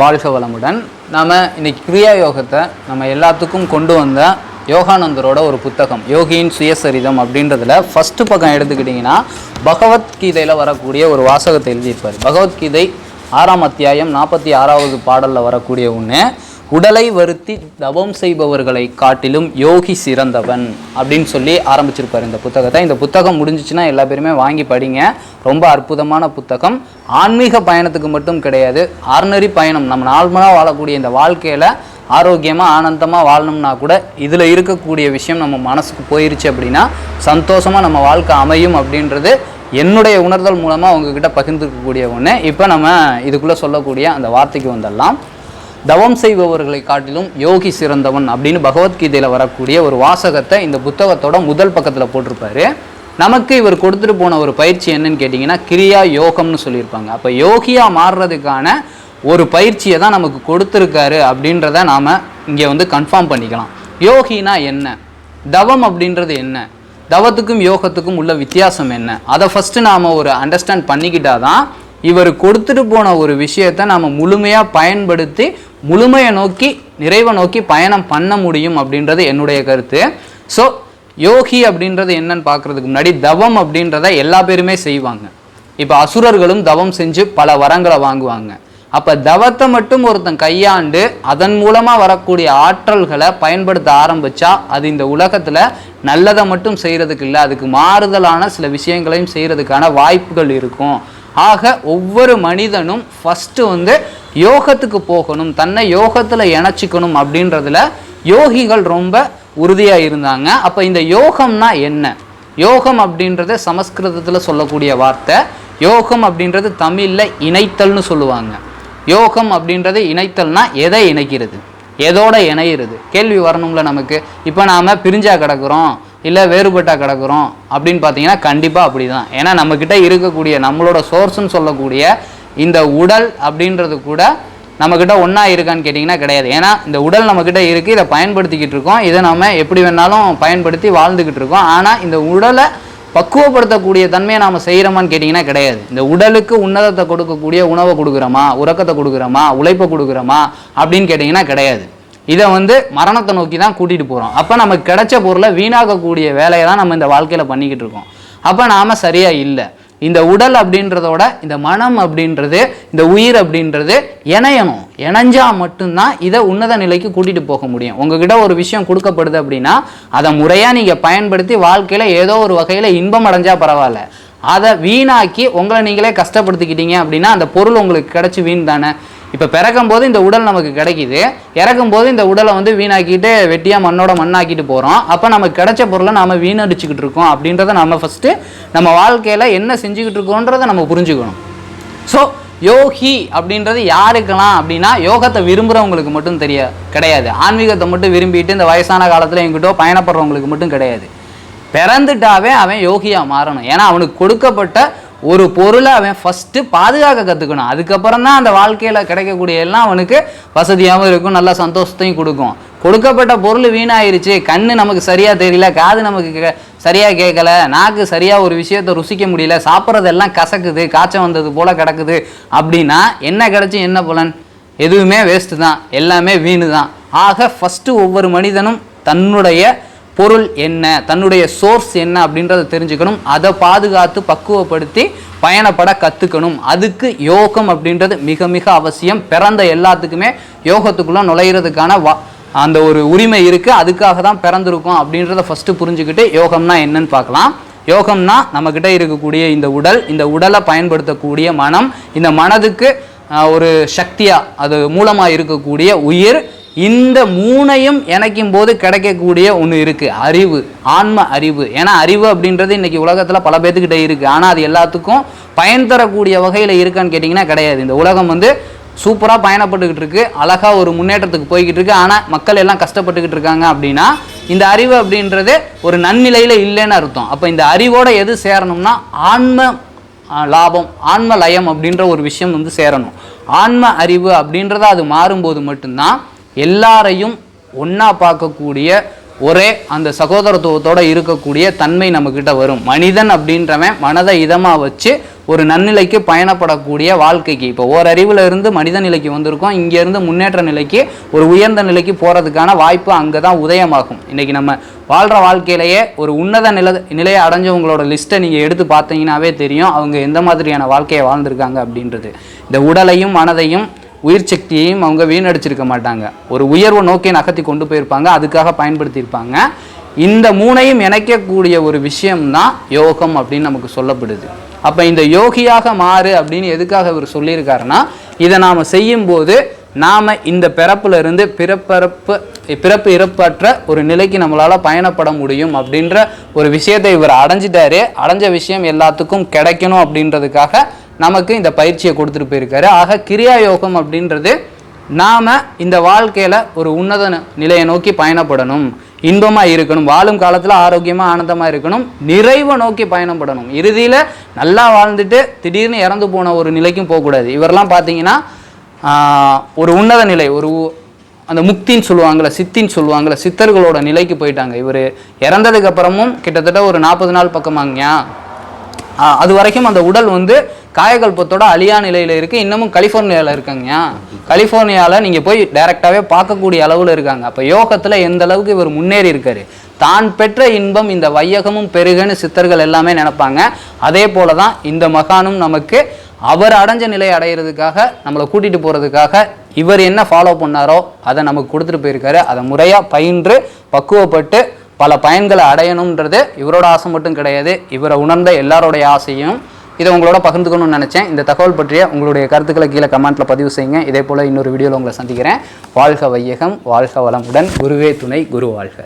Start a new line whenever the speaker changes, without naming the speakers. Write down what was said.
வாழ்க வளமுடன். நாம் இன்னைக்கு கிரியா யோகத்தை நம்ம எல்லாத்துக்கும் கொண்டு வந்த யோகானந்தரோட ஒரு புத்தகம் யோகியின் சுயசரிதம் அப்படின்றதுல ஃபஸ்ட்டு பக்கம் எடுத்துக்கிட்டிங்கன்னா பகவத்கீதையில் வரக்கூடிய ஒரு வாசகத்தை எழுதியிருப்பார். பகவத்கீதை ஆறாம் அத்தியாயம் நாற்பத்தி ஆறாவது பாடலில் வரக்கூடிய ஒன்று உடலை வருத்தி தவம் செய்பவர்களை காட்டிலும் யோகி சிறந்தவன் அப்படின்னு சொல்லி ஆரம்பிச்சிருப்பார் இந்த புத்தகத்தை. இந்த புத்தகம் முடிஞ்சிச்சுன்னா எல்லா பேருமே வாங்கி படிங்க. ரொம்ப அற்புதமான புத்தகம். ஆன்மீக பயணத்துக்கு மட்டும் கிடையாது. ஆர்னரி பயணம். நம்ம நார்மலாக வாழக்கூடிய இந்த வாழ்க்கையில் ஆரோக்கியமாக ஆனந்தமாக வாழணும்னா கூட இதில் இருக்கக்கூடிய விஷயம் நம்ம மனசுக்கு போயிருச்சு அப்படின்னா சந்தோஷமாக நம்ம வாழ்க்கை அமையும் அப்படின்றது என்னுடைய உணர்தல் மூலமாக உங்ககிட்ட பகிர்ந்துக்கக்கூடிய ஒன்று இப்போ நம்ம இதுக்குள்ளே சொல்லக்கூடிய அந்த வார்த்தைக்கு வந்துடலாம். தவம் செய்பவர்களை காட்டிலும் யோகி சிறந்தவன் அப்படின்னு பகவத்கீதையில் வரக்கூடிய ஒரு வாசகத்தை இந்த புத்தகத்தோட முதல் பக்கத்தில் போட்டிருப்பாரு. நமக்கு இவர் கொடுத்துட்டு போன ஒரு பயிற்சி என்னன்னு கேட்டிங்கன்னா கிரியா யோகம்னு சொல்லியிருப்பாங்க. அப்போ யோகியாக மாறுறதுக்கான ஒரு பயிற்சியை தான் நமக்கு கொடுத்துருக்காரு அப்படின்றத நாம் இங்கே வந்து கன்ஃபார்ம் பண்ணிக்கலாம். யோகினா என்ன? தவம் அப்படின்றது என்ன? தவத்துக்கும் யோகத்துக்கும் உள்ள வித்தியாசம் என்ன? அதை ஃபஸ்ட்டு நாம் ஒரு அண்டர்ஸ்டாண்ட் பண்ணிக்கிட்டாதான் இவர் கொடுத்துட்டு போன ஒரு விஷயத்தை நாம் முழுமையாக பயன்படுத்தி முழுமையை நோக்கி நிறைவை நோக்கி பயணம் பண்ண முடியும் அப்படின்றது என்னுடைய கருத்து. ஸோ யோகி அப்படின்றது என்னன்னு பார்க்குறதுக்கு முன்னாடி தவம் அப்படின்றத எல்லா பேருமே செய்வாங்க. இப்போ அசுரர்களும் தவம் செஞ்சு பல வரங்களை வாங்குவாங்க. அப்போ தவத்தை மட்டும் ஒருத்தன் கையாண்டு அதன் மூலமாக வரக்கூடிய ஆற்றல்களை பயன்படுத்த ஆரம்பிச்சா அது இந்த உலகத்தில் நல்லதை மட்டும் செய்கிறதுக்கு இல்லை அதுக்கு மாறுதலான சில விஷயங்களையும் செய்கிறதுக்கான வாய்ப்புகள் இருக்கும். ஆக ஒவ்வொரு மனிதனும் ஃபஸ்ட்டு வந்து யோகத்துக்கு போகணும் தன்னை யோகத்தில் இணைச்சிக்கணும் அப்படின்றதுல யோகிகள் ரொம்ப உறுதியாக இருந்தாங்க. அப்போ இந்த யோகம்னா என்ன? யோகம் அப்படின்றது சமஸ்கிருதத்தில் சொல்லக்கூடிய வார்த்தை. யோகம் அப்படின்றது தமிழில் இணைத்தல்னு சொல்லுவாங்க. யோகம் அப்படின்றது இணைத்தல்னா எதை இணைக்கிறது? எதோட இணையிறது? கேள்வி வரணும்ல நமக்கு. இப்போ நாம் பிரிஞ்சா கிடக்குறோம். இல்லை வேறுபட்டா கிடக்குறோம் அப்படின்னு பார்த்தீங்கன்னா கண்டிப்பாக அப்படி தான் ஏன்னா நம்மக்கிட்ட இருக்கக்கூடிய நம்மளோட சோர்ஸ்ன்னு சொல்லக்கூடிய இந்த உடல் அப்படின்றது கூட நம்மக்கிட்ட ஒன்றா இருக்கான்னு கேட்டிங்கன்னா கிடையாது. ஏன்னா இந்த உடல் நம்மக்கிட்ட இருக்குது இதை பயன்படுத்திக்கிட்டு இருக்கோம். இதை நம்ம எப்படி வேணாலும் பயன்படுத்தி வாழ்ந்துக்கிட்டு இருக்கோம். ஆனால் இந்த உடலை பக்குவப்படுத்தக்கூடிய தன்மையை நாம் செய்கிறோமான்னு கேட்டிங்கன்னா கிடையாது. இந்த உடலுக்கு உன்னதத்தை கொடுக்கக்கூடிய உணவை கொடுக்குறோமா உறக்கத்தை கொடுக்குறோமா உழைப்பை கொடுக்குறோமா அப்படின்னு கேட்டிங்கன்னா கிடையாது. இதை வந்து மரணத்தை நோக்கி தான் கூட்டிகிட்டு போகிறோம் அப்போ நமக்கு கிடைச்ச பொருளை வீணாக்கக்கூடிய வேலையை தான் நம்ம இந்த வாழ்க்கையில் பண்ணிக்கிட்டு இருக்கோம். அப்போ நாம் சரியாக இல்லை. இந்த உடல் அப்படின்றதோட இந்த மனம் அப்படின்றது இந்த உயிர் அப்படின்றது இணையணும். இணைஞ்சா மட்டும்தான் இதை உன்னத நிலைக்கு கூட்டிகிட்டு போக முடியும். உங்ககிட்ட ஒரு விஷயம் கொடுக்கப்படுது அப்படின்னா அதை முறையாக நீங்கள் பயன்படுத்தி வாழ்க்கையில் ஏதோ ஒரு வகையில் இன்பம் அடைஞ்சால் பரவாயில்ல. அதை வீணாக்கி உங்களை நீங்களே கஷ்டப்படுத்திக்கிட்டீங்க அப்படின்னா அந்த பொருள் உங்களுக்கு கிடைச்சி வீண் தானே? இப்போ பிறக்கும் போது இந்த உடல் நமக்கு கிடைக்குது. இறக்கும் போது இந்த உடலை வந்து வீணாக்கிட்டு வெட்டியாக மண்ணோட மண்ணாக்கிட்டு போகிறோம் அப்போ நமக்கு கிடைச்ச பொருளை நாம் வீணடிச்சுக்கிட்டு இருக்கோம் அப்படின்றத நம்ம ஃபஸ்ட்டு நம்ம வாழ்க்கையில் என்ன செஞ்சுக்கிட்டு இருக்கோன்றதை நம்ம புரிஞ்சுக்கணும். ஸோ யோகி அப்படின்றது யாருக்கெல்லாம் அப்படின்னா யோகத்தை விரும்புகிறவங்களுக்கு மட்டும் தெரிய கிடையாது. ஆன்மீகத்தை மட்டும் விரும்பிட்டு இந்த வயசான காலத்தில் எங்கிட்டோ பயணப்படுறவங்களுக்கு மட்டும் கிடையாது. பிறந்துட்டாவே அவன் யோகியாக மாறணும். ஏன்னா அவனுக்கு கொடுக்கப்பட்ட ஒரு பொருளை அவன் ஃபஸ்ட்டு பாதுகாக்க கற்றுக்கணும் அதுக்கப்புறம் தான் அந்த வாழ்க்கையில் கிடைக்கக்கூடிய எல்லாம் அவனுக்கு வசதியாகவும் இருக்கும் நல்ல சந்தோஷத்தையும் கொடுக்கும். கொடுக்கப்பட்ட பொருள் வீணாயிருச்சு. கண்ணு நமக்கு சரியாக தெரியல காது நமக்கு சரியாக கேட்கல நாக்கு சரியாக ஒரு விஷயத்தை ருசிக்க முடியல சாப்பிட்றதெல்லாம் கசக்குது காய்ச்சல் வந்தது போல் கிடக்குது அப்படின்னா என்ன கிடச்சி என்ன பலன்? எதுவுமே வேஸ்ட்டு தான். எல்லாமே வீணு தான். ஆக ஃபஸ்ட்டு ஒவ்வொரு மனிதனும் தன்னுடைய பொருள் என்ன தன்னுடைய சோர்ஸ் என்ன அப்படின்றத தெரிஞ்சுக்கணும். அதை பாதுகாத்து பக்குவப்படுத்தி பயணப்பட கற்றுக்கணும் அதுக்கு யோகம் அப்படின்றது மிக மிக அவசியம். பிறந்த எல்லாத்துக்குமே யோகத்துக்குள்ளே நுழையிறதுக்கான வா அந்த ஒரு உரிமை இருக்குது அதுக்காக தான் பிறந்திருக்கோம் அப்படின்றத ஃபஸ்ட்டு புரிஞ்சுக்கிட்டு யோகம்னா என்னன்னு பார்க்கலாம். யோகம்னா நம்மக்கிட்ட இருக்கக்கூடிய இந்த உடல் இந்த உடலை பயன்படுத்தக்கூடிய மனம் இந்த மனதுக்கு ஒரு சக்தியாக அது மூலமாக இருக்கக்கூடிய உயிர் இந்த மூணையும் இணைக்கும் போது கிடைக்கக்கூடிய ஒன்று இருக்குது அறிவு ஆன்ம அறிவு. ஏன்னா அறிவு அப்படின்றது இன்னைக்கு உலகத்தில் பல பேர்த்துக்கிட்டே இருக்குது ஆனால் அது எல்லாத்துக்கும் பயன் தரக்கூடிய வகையில் இருக்கான்னு கேட்டிங்கன்னா கிடையாது. இந்த உலகம் வந்து சூப்பராக பயணப்பட்டுக்கிட்டு இருக்கு. அழகாக ஒரு முன்னேற்றத்துக்கு போய்கிட்டு இருக்கு. ஆனால் மக்கள் எல்லாம் கஷ்டப்பட்டுக்கிட்டு இருக்காங்க அப்படின்னா இந்த அறிவு அப்படின்றது ஒரு நன்னிலையில் இல்லைன்னு அர்த்தம். அப்போ இந்த அறிவோட எது சேரணும்னா ஆன்ம லாபம் ஆன்ம லயம் அப்படின்ற ஒரு விஷயம் வந்து சேரணும். ஆன்ம அறிவு அப்படின்றத அது மாறும்போது மட்டும்தான் எல்லாரையும் ஒன்றா பார்க்கக்கூடிய ஒரே அந்த சகோதரத்துவத்தோட இருக்கக்கூடிய தன்மை நம்மக்கிட்ட வரும். மனிதன் அப்படின்றவன் மனதை இதமாக வச்சு ஒரு நன்னிலைக்கு பயணப்படக்கூடிய வாழ்க்கைக்கு. இப்போ ஓரறிவில் இருந்து மனித நிலைக்கு வந்திருக்கோம். இங்கேருந்து முன்னேற்ற நிலைக்கு ஒரு உயர்ந்த நிலைக்கு போகிறதுக்கான வாய்ப்பு அங்கே தான் உதயமாகும். இன்றைக்கி நம்ம வாழ்கிற வாழ்க்கையிலேயே ஒரு உன்னத நில நிலையை அடைஞ்சவங்களோட லிஸ்ட்டை நீங்கள் எடுத்து பார்த்தீங்கன்னாவே தெரியும். அவங்க எந்த மாதிரியான வாழ்க்கையை வாழ்ந்திருக்காங்க அப்படின்றது. இந்த உடலையும் மனதையும் உயிர் சக்தியையும் அவங்க வீணடிச்சிருக்க மாட்டாங்க. ஒரு உயர்வை நோக்கி நகர்த்தி கொண்டு போயிருப்பாங்க அதுக்காக பயன்படுத்தியிருப்பாங்க. இந்த மூணையும் இணைக்கக்கூடிய ஒரு விஷயம்தான் யோகம் அப்படின்னு நமக்கு சொல்லப்படுது. அப்போ இந்த யோகியாக மாறு அப்படின்னு எதுக்காக இவர் சொல்லியிருக்காருன்னா இதை நாம் செய்யும்போது நாம் இந்த பிறப்புல இருந்து பிறப்பு இறப்பற்ற ஒரு நிலைக்கு நம்மளால் பயணப்பட முடியும் அப்படின்ற ஒரு விஷயத்தை இவர் அடைஞ்சிட்டாரு. அடைஞ்ச விஷயம் எல்லாத்துக்கும் கிடைக்கணும் அப்படின்றதுக்காக நமக்கு இந்த பயிற்சியை கொடுத்துட்டு போயிருக்காரு. ஆக கிரியா யோகம் அப்படின்றது நாம் இந்த வாழ்க்கையில் ஒரு உன்னத நிலையை நோக்கி பயணப்படணும். இன்பமாக இருக்கணும். வாழும் காலத்தில் ஆரோக்கியமாக ஆனந்தமாக இருக்கணும். நிறைவை நோக்கி பயணப்படணும். இறுதியில் நல்லா வாழ்ந்துட்டு திடீர்னு இறந்து போன ஒரு நிலைக்கும் போகக்கூடாது. இவரெல்லாம் பார்த்தீங்கன்னா ஒரு உன்னத நிலை ஒரு உ- அந்த முக்தின்னு சொல்லுவாங்கள்ல சித்தின்னு சொல்லுவாங்கள்ல சித்தர்களோட நிலைக்கு போயிட்டாங்க இவர். இறந்ததுக்கப்புறமும் கிட்டத்தட்ட ஒரு நாற்பது நாள் பக்கமாங்கயா அது வரைக்கும் அந்த உடல் வந்து காயகல்பத்தோட அழியா நிலையில் இருக்குது இன்னமும் கலிஃபோர்னியாவில் இருக்காங்கயா கலிஃபோர்னியாவில் நீங்கள் போய் டைரெக்டாகவே பார்க்கக்கூடிய அளவில் இருக்காங்க. அப்போ யோகத்தில் எந்த அளவுக்கு இவர் முன்னேறி இருக்காரு? தான் பெற்ற இன்பம் இந்த வையகமும் பெருகன்னு சித்தர்கள் எல்லாமே நினைப்பாங்க. அதே போல தான் இந்த மகானும் நமக்கு அவர் அடைஞ்ச நிலை அடையிறதுக்காக நம்மளை கூட்டிகிட்டு போகிறதுக்காக இவர் என்ன ஃபாலோ பண்ணாரோ அதை நமக்கு கொடுத்துட்டு போயிருக்காரு. அதை முறையாக பயின்று பக்குவப்பட்டு பல பயன்களை அடையணுன்றது இவரோட ஆசை மட்டும் கிடையாது. இவரை உணர்ந்த எல்லாரோடைய ஆசையும் இதை உங்களோட பகிர்ந்துக்கணும்னு நினச்சேன். இந்த தகவல் பற்றிய உங்களுடைய கருத்துக்களை கீழே கமெண்ட்டில் பதிவு செய்யுங்க. இதே போல் இன்னொரு வீடியோவில் உங்களை சந்திக்கிறேன். வாழ்க வையகம் வாழ்க வளமுடன். குருவே துணை குரு வாழ்க.